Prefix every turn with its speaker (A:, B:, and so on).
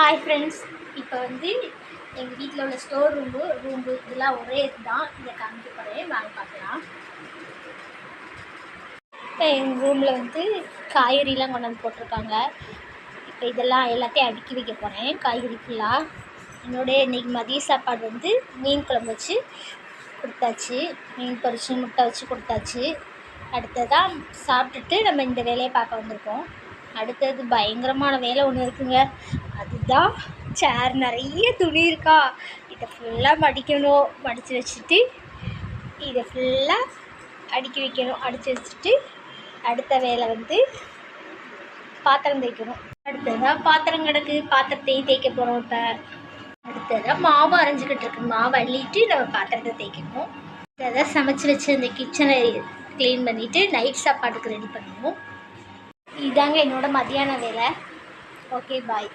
A: Hi friends இப்போ வந்து எங்கள் வீட்டில் உள்ள ஸ்டோர் ரூமு ரூம்பு இதெல்லாம் ஒரே இதுதான். இதை காமிக்க போகிறேன் வாங்க பார்க்கலாம். இப்போ எங்கள் ரூமில் வந்து காய்கறிலாம் கொண்டு வந்து போட்டிருக்காங்க. இப்போ இதெல்லாம் எல்லாத்தையும் அடுக்கி வைக்க போகிறேன் காய்கறி ஃபுல்லாக என்னுடைய இன்றைக்கி மதிய சாப்பாடு வந்து மீன் குழம்பு வச்சு கொடுத்தாச்சு. மீன் பொரிச்சு முட்டை வச்சு கொடுத்தாச்சு. அடுத்ததான் சாப்பிட்டுட்டு நம்ம இந்த வேலையை பார்க்க வந்திருக்கோம். அடுத்தது பயங்கரமான வேலை ஒன்று இருக்குங்க. அதுதான் சேர் நிறைய துணி இருக்கா? இதை ஃபுல்லாக மடிக்கணும் மடித்து வச்சுட்டு இதை ஃபுல்லாக அடுக்கி வைக்கணும் அடித்து வச்சுட்டு அடுத்த வேலை வந்து பாத்திரம் தேய்க்கணும் அடுத்ததாக பாத்திரம் கிடக்கு பாத்திரத்தையும் தேய்க்க போகிறோம் இப்போ. அடுத்ததாக மாவு அரைஞ்சிக்கிட்டு இருக்கு. மாவு அள்ளிட்டு நம்ம பாத்திரத்தை தேய்க்கணும் அடுத்ததாக சமைச்சு வச்சு அந்த கிச்சனை க்ளீன் பண்ணிவிட்டு நைட் சாப்பாட்டுக்கு ரெடி பண்ணுவோம் இதாங்க என்னோடய மதியான வேலை. Okay bye